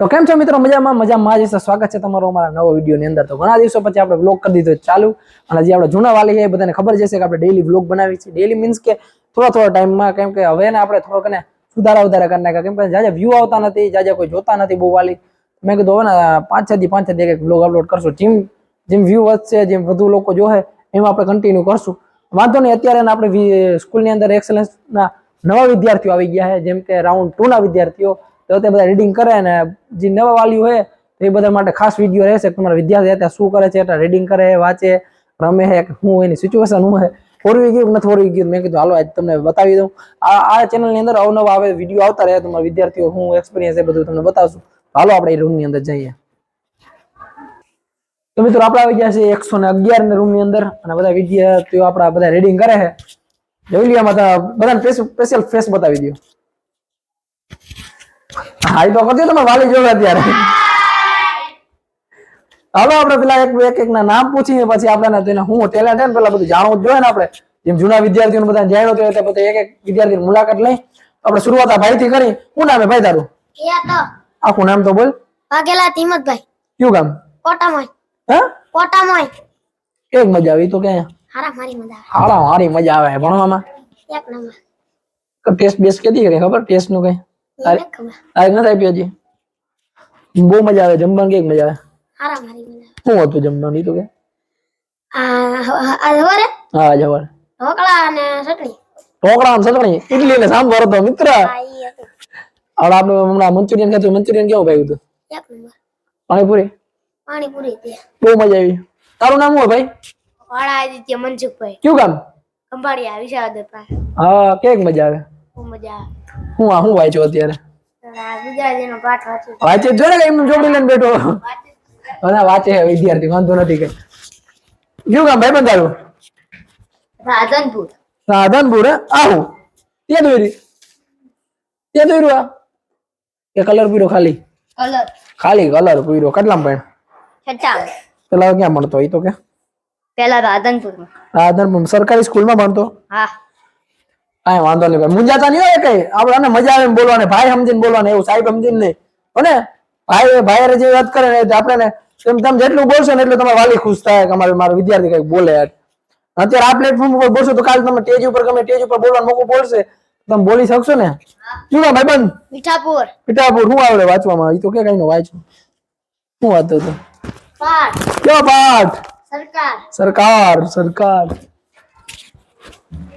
તો કેમ છો મિત્રો? મજામાં? મજામાં જ સ્વાગત છે તમારો અમારા નવો વિડીયોની અંદર. તો ઘણા દિવસો પછી આપણે વ્લોગ કરી દીધો ચાલુ. અને જે આપણે જૂના વાલી છે બધાને ખબર જશે કે આપણે ડેલી વ્લોગ બનાવી છે. ડેલી મીન્સ કે થોડા થોડા ટાઈમમાં કેમ કે હવે ને આપણે થોડોક ને સુધારા વધારા કરી નાખ્યા. કેમ કે જાજા વ્યૂ આવતા નથી જાજા કોઈ જોતા નથી બહુ વાલી મેં કીધું હવે ને પાંચ છ થી પાંચ છ એક વ્લોગ અપલોડ કરશું. જેમ જેમ વ્યૂ વધશે, જેમ વધુ લોકો જોહે એમાં આપણે કન્ટિન્યુ કરશું. વાંધો નહીં, અત્યારે આપણે સ્કૂલની અંદર એક્સલન્સના નવા વિદ્યાર્થીઓ આવી ગયા છે. જેમ કે રાઉન્ડ ટુ ના વિદ્યાર્થીઓ તો તે બધા રીડિંગ કરે અને જે નવા વાલીઓ હોય તો એ બધા માટે ખાસ વીડિયો રહેશે તમારા વિદ્યાર્થી અત્યારે શું કરે છે એટલે રીડિંગ કરે, વાંચે, રમે છે હું એની સિચ્યુએશન હું ફોરવી ગયું નથી ફોરવી ગયું? મેં કીધું, હાલો, આજ તમને બતાવી દઉં. આ ચેનલની અંદર અવનવા આવે વીડિયો આવતા રહે, તમારા વિદ્યાર્થીઓ, હું એક્સપિરિયન્સ એ બધું તમને બતાવશું. હાલો, આપણે એ રૂમની અંદર જઈએ. તો મિત્રો, આપણે આવી ગયા છે એકસો ને અગિયાર ના રૂમની અંદર, અને બધા વિદ્યાર્થીઓ આપણા બધા રીડિંગ કરે છે. જોઈ લ્યો બધા બધાને સ્પેશિયલ ફેસ બતાવી દો હા તો કરજો તમે વાલી જોડે અત્યારે. હાલો આપણે પેલા એક એક એક ના નામ પૂછીએ પછી આપણે તેને હું ટેલેન્ટ છે ને પેલા બધું જાણવું જ જોઈએ ને આપણે. જેમ જૂના વિદ્યાર્થીઓને બધા જાણ્યું તો પછી એક એક વિદ્યાર્થી મુલાકાત લઈ. આપણે શરૂઆત આ ભાઈથી કરી. શું નામે ભાઈ તારું? આખું નામ તો બોલ. વાઘેલા તિમતભાઈ કયું કામ કોટામોય હા? કોટામોય એક મજા આવી તો કે હારા મારી મજા હારા મારી મજા આવે ભણવામાં. એક નંબર. ટેસ્ટ બેસ્ટ કેદી કરે ખબર? ટેસ્ટનું કઈ? એને ખબર. આ નથી આપ્યો હજી. બહુ મજા આવે જમવાનું કેક મજા આવે? હારા મારી મજા શું હતું જમવાનું? તો કે. આવે આ આ હવારે હા? ઢોકળા અને ચટણી. ઢોકળા અને ચટણી? ઇડલી ને સાંભર હતો મિત્ર. હવે આપણે હમણાં મંચુરિયન ખાતું મંચુરિયન કેવું ભાઈ હતું પાણીપુરી? પાણીપુરી બહુ મજા આવી. તારું નામ શું ભાઈ? વાળા આદિત્ય મનસુખભાઈ. કયું કામ ખંભાળિયા વિશાળદેવભાઈ હા કેક મજા આવે. બહુ મજા આવે. હું આ હું વાંચ્યો અત્યારે? વાંચે જો ને એમનું જોડી લઈને બેઠો. અને વાંચે છે વિદ્યાર્થી વાંધો નથી કઈ. કયું કામ ભાઈ બંધારું? રાધનપુર. સાધનપુર આવું ત્યાં દોર્યું ત્યાં દોર્યું આ. કે કલર પીરો ખાલી? કલર. ખાલી કલર પીરો કેટલા પણ પેલા ક્યાં ભણતો? એ તો કે. પેલા રાધનપુર રાધનપુર સરકારી સ્કૂલમાં ભણતો? હા. કાંઈ વાંધો નહીં ભાઈ. મુંજાતા નહીં હોય કઈ? આપણે મજા આવે એમ બોલવાની. ભાઈ સમજીને બોલવાને. એવું સાહેબ સમજીને નહીં. અને ભાઈ ભાઈ જે વાત કરે ને આપણે તેમ તમે જેટલું બોલશો ને એટલું તમારે વાલી ખુશ થાય કે અમારે મારો વિદ્યાર્થી કંઈક બોલે યાર. અત્યારે આ પ્લેટફોર્મ ઉપર બોલશો તો કાલે તમે ટેજ ઉપર ગમે ટેજ ઉપર બોલવાનું મોકો બોલશે. તમે બોલી શકશો ને? શું નામ ભાઈ બંધ. મીઠાપુર. મીઠાપુર શું આવડે વાંચવામાં? એ તો કે કઈ નો વાંચું. શું વાંચતો હતો? પાઠ. કયો પાઠ? સરકાર. સરકાર સરકાર.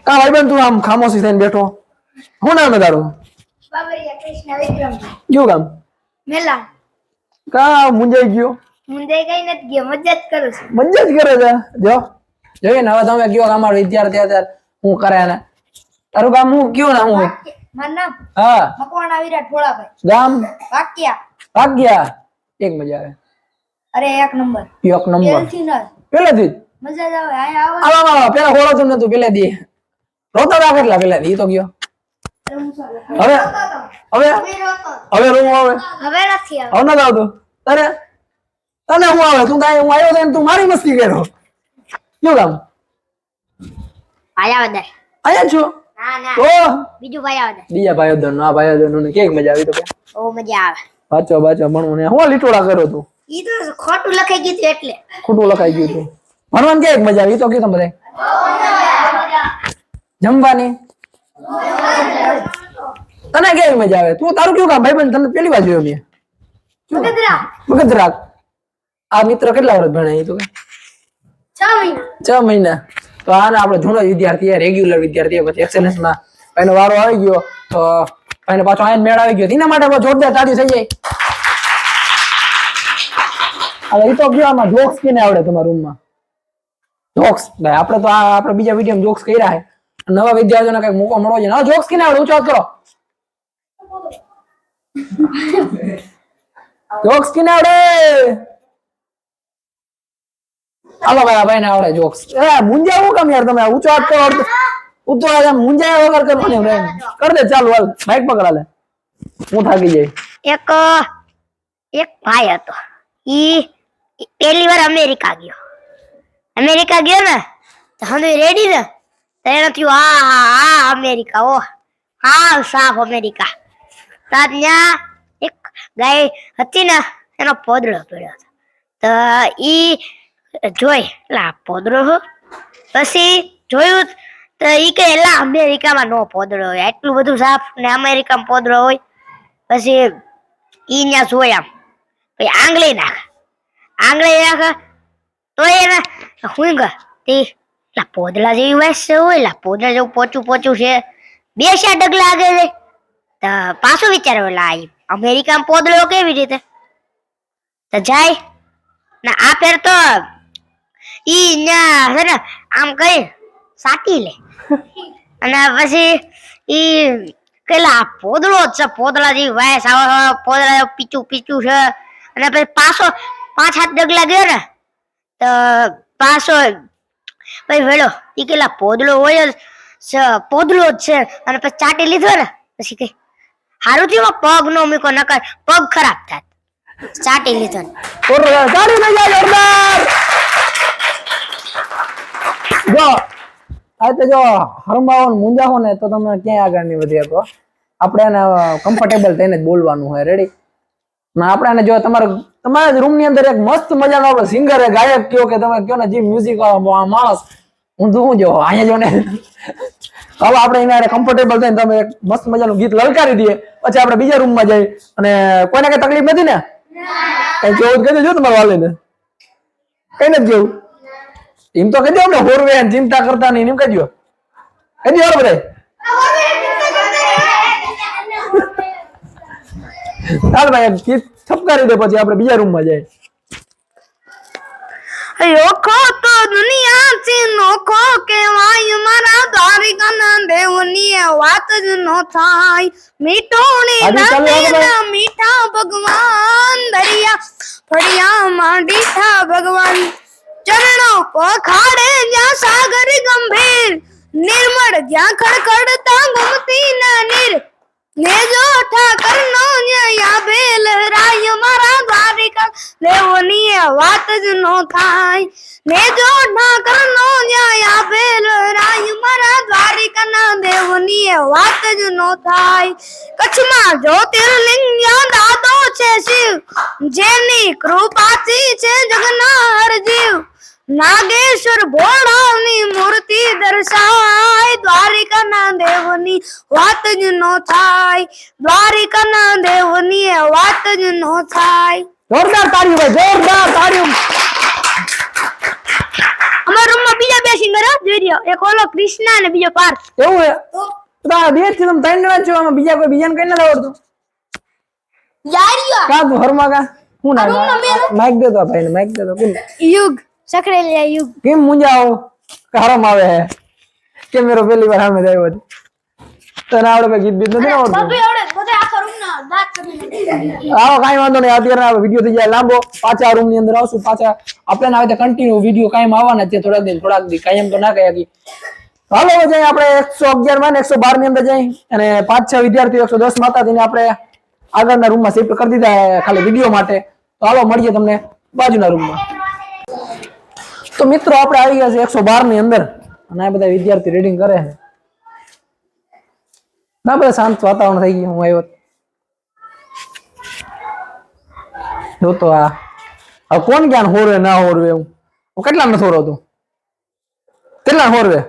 કા ભાઈબંધ તું આમ ખામોશી થઈને બેઠો? શું નામ છે તારું? બાબરિયા કૃષ્ણ વિક્રમભાઈ. કયું કામ મેલા કા મુંજાઈ ગયો? મુંદે કઈ નથી ગયો. મજા જ કરું છું. મજા જ કરે છે? જો. જોઈએ ને હવે તમે કયો અમારો વિદ્યાર્થી અત્યારે હું કરે ને? તારું કામ હું કયું ને હું મારું નામ? હા. મકવાણા વિરાટ ભોળાભાઈ. ગામ? વાક્યા એક મજા આવે. અરે એક નંબર. એક નંબર. પેલથી ન. પેલેથી જ? મજા જ આવે. આયા આવો આવા આવા પેલા હોળાતું નતું પેલે દી રોતા હતા કેટલા પેલા એ તો ગયો હવે હવે હવે રૂમ આવે હવે નથી આવે હવે નથી આવતું અરે તને હું આવે તું કાંઈ હું આવ્યો તો તું મારી મસ્તી કર્યો શું કામ આયા અહીંયા આયા છો ના ના તો બીજું ભાયાવદર બીજા ભાઈઓ ધન આ ભાઈઓ ધન ને કેક મજા આવી તો કે બહુ મજા આવે વાંચો વાંચો ભણવું ને હું લીટોડા કર્યો તું ઈ તો ખોટું લખાઈ ગયું એટલે ખોટું લખાઈ ગયું તું ભણવાનું કેક મજા આવી ઈ તો કીધું બધા જમવાની? તને કેવી મજા આવે? તું તારું કેવું કામ? ભાઈ બંધ તને પેલી વાર જોયો મેં? મગદરા મગજ રાખ આ મિત્ર કેટલા વર્ષ ભણાય તો છ મહિના. તો આને આપણે જૂનો વિદ્યાર્થી રેગ્યુલર વિદ્યાર્થી પછી એક્સેલન્સમાં એનો વારો આવી ગયો. તો એને પાછો આયન મેળ આવી ગયો. એના માટે જોરદાર તાજી થઈ જાય. હવે એ તો કયો આમાં જોક્સ કેને આવડે તમારા રૂમમાં જોક્સ ભાઈ આપણે તો આ આપણે બીજા વીડિયો જોક્સ કર્યા છે. નવા વિદ્યાર્થીઓને કંઈક મોકો મળવો જોઈએ. જોક્સ કેને આવડે ઊંચો હાથ કરો. જોક્સ કેને આવડે? હાલો, ભાઈ, આ ભાઈને આવડે જોક્સ. એ મુંજા હું કામ યાર તમે? ઊંચો હાથ કરો, અડધો ઊંચો હાથ આમ મુંજાયા વગર કરવાની એમ રહે. કર દે, ચાલુ, હાલ બાઈક પકડા લે. હું થાકી જાય એક એક ભાઈ હતો. ઈ ઈ પહેલી વાર અમેરિકા ગયો. અમેરિકા ગયો ને, તો હંધુ રેડી ને? તો એને થયું આ આ આ અમેરિકા ઓહ હા સાફ અમેરિકા ત્યાં એક ગાય હતી ને, એનો પોદળો પડ્યો હતો. તો ઈ જોઈ, લા, પોદળો હો. પછી જોયું તો ઈ કે એલા અમેરિકામાં નો પોદળો હોય. એટલું બધું સાફ ને અમેરિકામાં પોદળો હોય. પછી ઈ ન્યા જોયા પછી આંગળી નાખ. આંગળી નાખ, તો એને હું ગયો. તે લા પોદળા જેવી વાસ છે હોય લા પોદળા જેવું પોચું પોચું છે. બે શા ડગલા આગળ છે? તો પાછું વિચાર્યું લા અમેરિકામાં પોદળો કેવી રીતે? તો જાય. ને આ ફેર તો ઈ ના છે ને આમ કઈ સાટી લે. અને પછી ઈ કેલા પોદળો જ છે પોદળા જેવી વાયસ આવે પોદળા પીચું પીચું છે. અને પછી પાછો પાંચ હાથ ડગલા ગયો ને તો પાછો પછી વેળો એ કેટલા પોદલો હોય છે, જ છે. અને પછી ચાટી લીધો ને પછી કઈ હારું થયું પગ નો મૂકો નકર પગ ખરાબ થાત. ચાટી લીધો તાળી થઈ જોરદાર. જો આ તો જો હરમાવો ને મૂંઝાવો ને તો તમે ક્યાંય આગળ નહીં વધી શકો. આપણે એને કમ્ફર્ટેબલ થઈને જ બોલવાનું હોય રેડી આપણે જો તમારે તમારા રૂમની અંદર એક મસ્ત મજાનો આપણે સિંગર ગાયક કયો કે તમે કયો ને, જે મ્યુઝિક માણસ. હું હું જો અહીંયા જો ને હવે આપણે એના કમ્ફર્ટેબલ થઈને તમે એક મસ્ત મજાનું ગીત લલકારી દઈએ. પછી આપણે બીજા રૂમમાં જઈ અને કોઈને કઈ તકલીફ નથી ને? કઈ કેવું કહી દેજો તમારે વાલીને. કઈ નથી જેવું. એમ તો કહી દો હોરવે ચિંતા કરતા નહીં એમ કહી દો. કહી દો બધા. ચાલ ભાઈ ગીત ઠપકારી દે પછી આપણે બીજા રૂમમાં જાય. લોખો તો દુનિયા છે નોખો કેવાય મારા દ્વારિકાના દેવની વાત જ નો થાય. મીઠોણી. રાતેના મીઠા ભગવાન દરિયા ફળિયામાં દીઠા ભગવાન. ચરણો પખાડે જ્યાં સાગર ગંભીર. નિર્મળ જ્યાં ખડખડતા ગમતી ના નીર. ને જો ઠાકર નો ન્યાય બેલ રાય મારા દ્વારિકા. લેવની વાત જ નો થાય. ને જો ઠાકર નો ન્યાય બેલ રાય મારા દ્વારિકા ના દેવની વાત જ નો થાય. કચ્છમાં જ્યોતિર્લિંગ દાદો છે શિવ. જેની કૃપાથી છે જગના જીવ. નાગેશ્વર ભોળાની મૂર્તિ દર્શાય દ્વારિકાના દેવની વાત જ નો થાય દ્વારિકાના દેવની વાત જ નો થાય. જોરદાર તાળીઓ ભાઈ જોરદાર તાળીઓ. અમારા રૂમમાં બીજા બે સિંગર જોઈ રહ્યો એક ઓલો કૃષ્ણા અને બીજો પાર્થ. એવું હે? તો તારા બેથી તમે ત્રણ જણા છો આમાં બીજા કોઈ બીજાને કઈ નથી આવડતું? યાર કા તું હરમાં કા હું ના માઈક દે દો ભાઈ માઈક દે દો. યુગ. સકડેલિયા યુગ કેમ મુંજાઓ કારમ આવે હે. કે મેરો પહેલી વાર સામે થયો હતી તને આવડે ભાઈ ગીત બીત નથી આવડતું? આવડે બધે આખા રૂમના દાંત કરી આવો કાંઈ વાંધો નહીં અત્યારે વીડિયો થઈ જાય લાંબો. પાછા રૂમની અંદર આવશું પાછા આપણે આવે કન્ટિન્યુ વીડિયો કાયમ આવવાના છે થોડાક દિન થોડાક દિન કાયમ તો ના કહી હકી હાલો જઈ આપણે એકસો અગિયારમાં એકસો બારની અંદર જઈ. અને પાંચ છ વિદ્યાર્થીઓ એકસો દસમાં હતા આપણે આગળના રૂમમાં શિફ્ટ કરી દીધા ખાલી વીડિયો માટે. તો હાલો મળીએ તમને બાજુના રૂમમાં તો મિત્રો આપણે આવી ગયા છે એકસો બારની અંદર. અને આ બધા વિદ્યાર્થી રીડિંગ કરે છે. ના બધા શાંત વાતાવરણ થઈ ગયું હું આવ્યો જો તો આ હવે કોણ ક્યાં હોરવે ના હોરવે હું કેટલા નથી હોરવતો કેટલા હોરવે?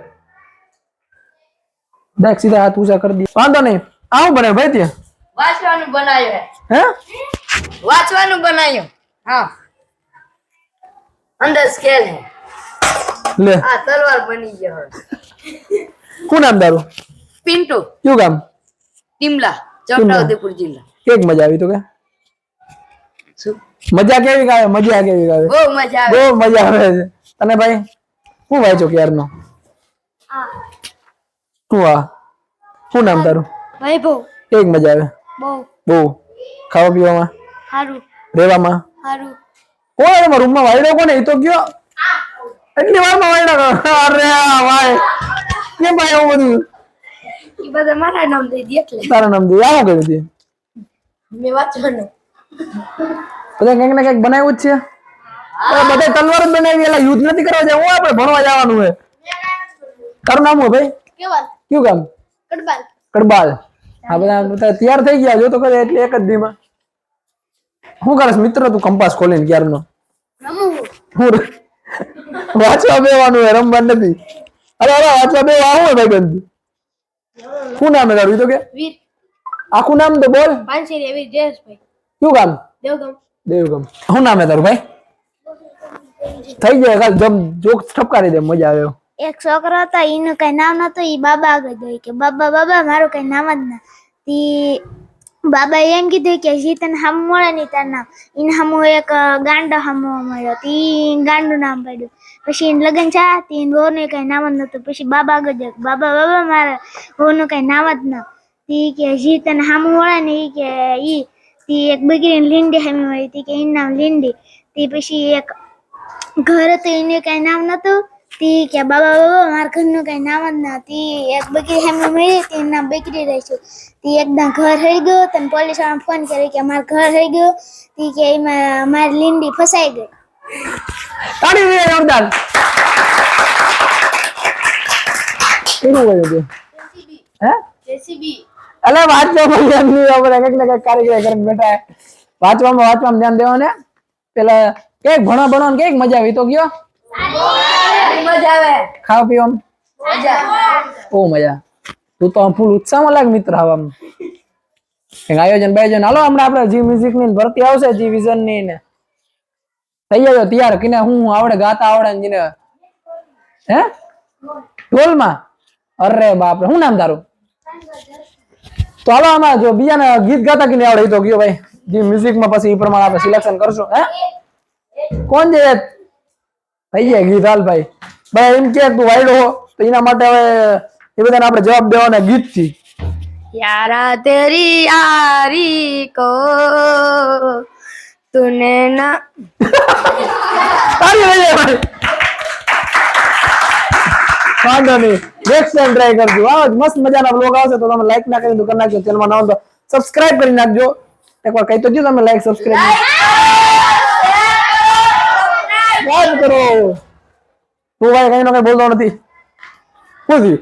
દેખ સીધા હાથ ઊંચા કરી દે. વાંધો નહીં. આવું બને ભાઈ ત્યાં? વાંચવાનું બનાવ્યું હે. હે? વાંચવાનું બનાવ્યું. હા. અંદર સ્કેલ હે. લે. આ તલવાર બની ગયો કોણ નામ દારૂ પિન્ટુ. કયું ગામ? ટીમલા છોટાઉદેપુર જિલ્લા. કેક મજા આવી તો કે? મજા કેવી આવે મજા કેવી આવે બહુ મજા આવે. બહુ મજા આવે છે. તને ભાઈ શું વાંચો ક્યારનો? શું આ. શું નામ તારું? વૈભવ. કેક મજા આવે? બહુ. બહુ. ખાવા પીવામાં? સારું રહેવામાં? સારું કોણ રૂમમાં વાયડો કોને એ તો કયો એટલી વારમાં મોબાઈલ કરો અરે ભાઈ કેમ ભાઈ આવું બધું એ બધા મારા નામ દઈ દે એટલે તારા નામ દે આવું કર્યું છે મેં વાંચવાનું બધા કંઈક ને કંઈક બનાવ્યું જ છે બધા તલવાર જ બનાવી યુદ્ધ નથી કરવા જાય હું આપણે ભણવા જવાનું હોય તારું નામ હું ભાઈ કેવલ કયું કામ કડબાલ કડબાલ આ બધા તૈયાર થઈ ગયા જો તો કરે એટલે એક જ દીમાં શું કરે મિત્ર તું કંપાસ ખોલીને ક્યારનો હું વાંચવા બેવાનું હે રમવા નથી. અરે અરે વાંચવા બે આવું હે ભાઈબંધ. શું નામ હે તારું? તો કે? આખું નામ તો બોલ. પાનસેરી એવી જયેશભાઈ. શું કામ દેવગમ. દેવગમ. શું નામ હે તારું ભાઈ? થઈ જાય કાલ જમ જોક ઠપકારી દે મજા આવે એક છોકરો હતો એનું કઈ નામ નતું ઈ બાબા આગળ જોઈ કે બાબા બાબા મારું કઈ નામ જ ના તી બાબા એમ કીધું કે જી તને હામ મળે નહીં તાર નામ. એને હામું એક ગાંડો હામો મળ્યો તી ગાંડું નામ પડ્યું. પછી એને લગ્ન ચા તી વહુને કઈ નામ જ નતું પછી બાબા આગળ બાબા બાબા મારા વહુનું કઈ નામ જ ના. તી કે જી તને હામુ મળે ને એ કે ઈ, તી એક બગીરીને લીંડી હામી મળી તી કે એનું નામ લીંડી. તી પછી એક ઘર હતું, એને કઈ નામ નતું તી કે બાબા બાબા મારા ઘરનું કઈ નામ જ ના. તી એક બકરી સામે મળી તી નામ બકરી રહીશું તી એકદમ ઘર હરી ગયો. તને પોલીસવાળા ફોન કર્યો કે મારું ઘર હરી ગયું. તી કે એમાં મારી લીંડી ફસાઈ ગઈ. તાળી દે જોરદાર કેવું હોય છે હે? જેસીબી અલે વાંચવામાં ધ્યાન નહીં આપણે કંઈક ને કંઈક કાર્યક્રમ કરીને બેઠા. વાંચવામાં વાંચવામાં ધ્યાન દેવો ને પેલા કંઈક ભણવા ને કંઈક મજા આવી? તો ગયો મજા આવે. ખાવા પીવામાં? બહુ મજા. તું તો આમ ફૂલ ઉત્સાહમાં લાગ મિત્ર આવામાં. આયોજન બાયોજન. હાલો હમણાં આપણે જી મ્યુઝિકની ભરતી આવશે જી વિઝનની ને. થઈ જજો તૈયાર. કીને હું આવડે, ગાતા આવડે ને જીને. હે? ટોલમાં? અરે બાપ રે શું નામ તારું? તો હાલો આમાં જો બીજાને ગીત ગાતા કીને આવડે એ તો ગયો ભાઈ. જે મ્યુઝિકમાં પછી એ પ્રમાણે આપણે સિલેક્શન કરશું. હે? કોણ છે થઈ જાય ગીત, હાલ ભાઈ. ભાઈ એમ કે તું વાયડો તો એના માટે હવે એ બધાને આપણે જવાબ દેવાના ગીતથી. યારા તેરી આરી કો तूने ना તારી રહી જાય ભાઈ વાંધો નહીં નેક્સ્ટ ટાઈમ ટ્રાય કરજો આવો જ મસ્ત મજાના બ્લોગ આવશે તો તમે લાઈક ના કરીને તો કરી નાખજો ચેનલમાં નવો તો સબસ્ક્રાઇબ કરી નાખજો એકવાર કહી તો દો તમે લાઈક સબસ્ક્રાઇબ યાદ કરો તું ભાઈ કઈ નો કઈ બોલતો નથી શું થયું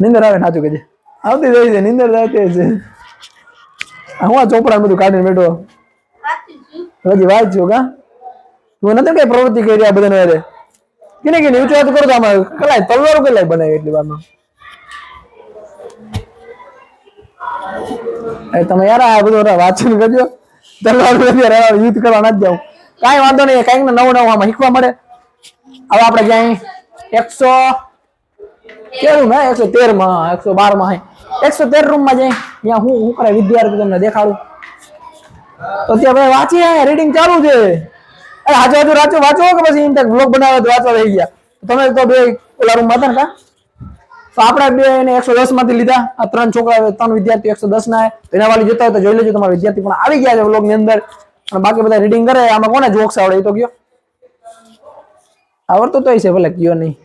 નિંદર આવે સાચું કહેજે આવતી જાય છે નિંદર આવતી છે આ હું આ ચોપડા બધું કાઢીને બેઠો હજી વાંચ્યો કા? તું નથી કઈ પ્રવૃત્તિ કરી આ બધાને અરે કેને કે નીચે વાત કરો તો કલાય, તલવારો કલાય બનાવી એટલી વારમાં. તમે યાર આ બધું વાંચન કરજો. તલવાર યુદ્ધ કરવા ના જાઉં. કાંઈ વાંધો નહીં, કાંઈક ને નવું નવું આમાં શીખવા મળે. હવે આપણે ક્યાંય એકસો કેવું ને એકસો તેરમાં એકસો બારમાં એકસો તેર રૂમમાં જઈ, ત્યાં હું હું કરે વિદ્યાર્થી તમને દેખાડું. તો ત્યાં વાંચીએ વાંચી રીડિંગ ચાલુ છે. અરે હાચો હાચો રાજો વાંચો કે પછી ઇન્ટેક બ્લોગ બનાવે તો વાંચવા રહી ગયા? તમે તો બે ઓલા રૂમ હતા ને કા? તો આપણે બે એને એકસો દસમાંથી લીધા. આ ત્રણ છોકરા ત્રણ વિદ્યાર્થી એકસો દસ ના એના વાળી જોતા હોય તો જોઈ લેજો, તમારા વિદ્યાર્થી પણ આવી ગયા છે બ્લોગની અંદર. અને બાકી બધા રીડિંગ કરે, આમાં કોને જોક્સ આવડે એ તો કયો? આવડતો તો છે, ભલે કયો નહીં.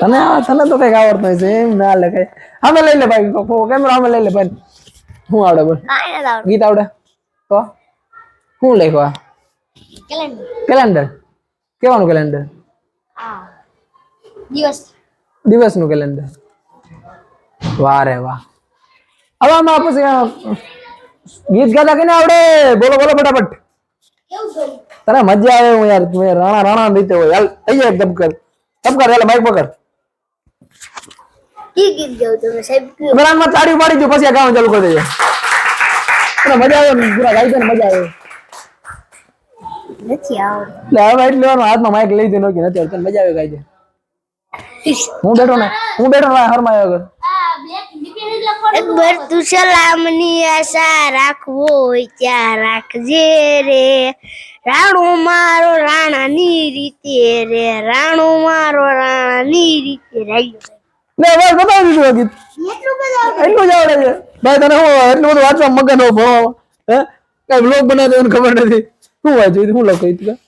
તને તને તો કંઈક આવડતું હશે એમ ના લે કઈ. અમે લઈ લે ભાઈ કેમેરો અમે લઈ લે ભાઈ. શું આવડે બોલ. કાંઈ નથી આવડતું. ગીત આવડે? તો? શું લખવા કેલેન્ડર. કેલેન્ડર. કેવાનું કેલેન્ડર? હા. દિવસ. દિવસનું કેલેન્ડર. વાહ રે વાહ. હવે આમાં પછી આ ગીત ગાતા કેને આવડે? બોલો બોલો ફટાફટ. તને મજા આવે હું યાર તું યાર રાણા રાણા રીતે હોય. હાલ થઈ જાય ધબકર. ધબકર એટલે માઈક પકડ. કી ગીત ગાવ તમે સાહેબ બરાબર તાળી પાડી દો પછી આ ગાવાનું ચાલુ કરી દેજો મજા આવે પૂરા ગાઈ દે મજા આવે. નથી આવડતું. એટલે હવે એટલે હાથમાં માઈક લઈ દે નોકી નથી આવડતું. મજા આવે ગાઈ દે હું બેઠો ને હું બેઠો ને હરમાં આવ્યો અકબર તું સલામની આશા રાખવો હોય ત્યાં રાખજે રે. રાણો મારો રાણાની રીતે રે રાણો મારો રાણાની રીતે રાખ્યો લે બસ બતાવી દીધું ગીત. એટલું જ આવડે છે. ભાઈ તને હું એટલું બધું વાંચવા મગન હો ભણો હે? કઈ બ્લોગ બનાવે એને ખબર નથી. શું વાંચ્યું શું લખ્યું તું?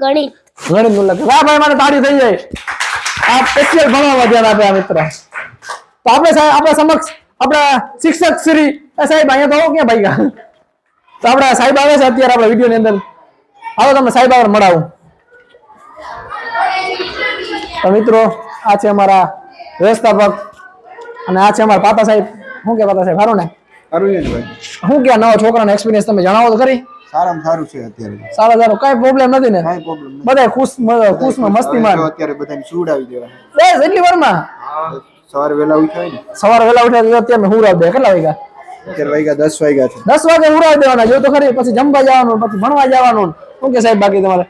ગણિત. ગણિતનું લખ્યું વાહ ભાઈ મારે તાળી થઈ જાય. આ સ્પેશિયલ ભણવા ધ્યાન આપે આ મિત્ર. તો આપણે સાહેબ આપણા સમક્ષ આપણા શિક્ષક શ્રી સાહેબ અહીંયા તો ક્યાં ભાઈ? તો આપણા સાહેબ આવે છે અત્યારે આપણા વીડિયો ની અંદર. આવો તમને સાહેબ આગળ મળાવું. તો મિત્રો આ છે અમારા વ્યવસ્થાપક. અને આ છે અમારા પાતા સાહેબ. શું કે પાતા સાહેબ? સારું ને? સારું જ ભાઈ શું કે નવા છોકરાનો એક્સપિરિયન્સ તમે જણાવો તો ખરી. સારામાં સારું છે અત્યારે. સારા સારું. કઈ પ્રોબ્લેમ નથી ને? કઈ પ્રોબ્લેમ નથી. બધા ખુશ ખુશ. માં મસ્તી માં અત્યારે બધાને સુડાવી દેવા બસ એટલી વારમાં? સવારે વહેલા ઉઠાય ને? સવારે વેલા ઉઠાય તો અત્યારે હુરાવ દે. કેટલા વાગ્યા? અત્યારે વાગ્યા દસ વાગ્યા છે. દસ વાગે હુરાવ દેવાના. જો તો ખરી. પછી જમવા જવાનું પછી ભણવા જવાનું. શું કે સાહેબ બાકી તમારે?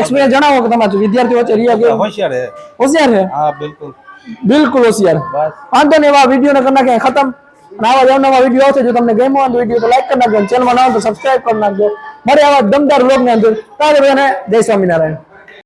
એક્સપિરિયન્સ જણાવો કે તમારે વિદ્યાર્થીઓ વચ્ચે રહ્યા કે હોશિયાર હે હોશિયાર છે? હા બિલકુલ. બિલકુલ હોશિયાર. વાંધો નહીં એવા વીડિયો ને કરી નાખે ખતમ. આવા જ અવનવા વીડિયો આવશે જો તમને ગેમ હોય વીડિયો તો લાઈક કરી નાખજો ચેનલમાં ના હોય તો સબસ્ક્રાઇબ કરી નાખજો. મારે આવા દમદાર વ્લોગની અંદર. તારે બધાને જય સ્વામિનારાયણ.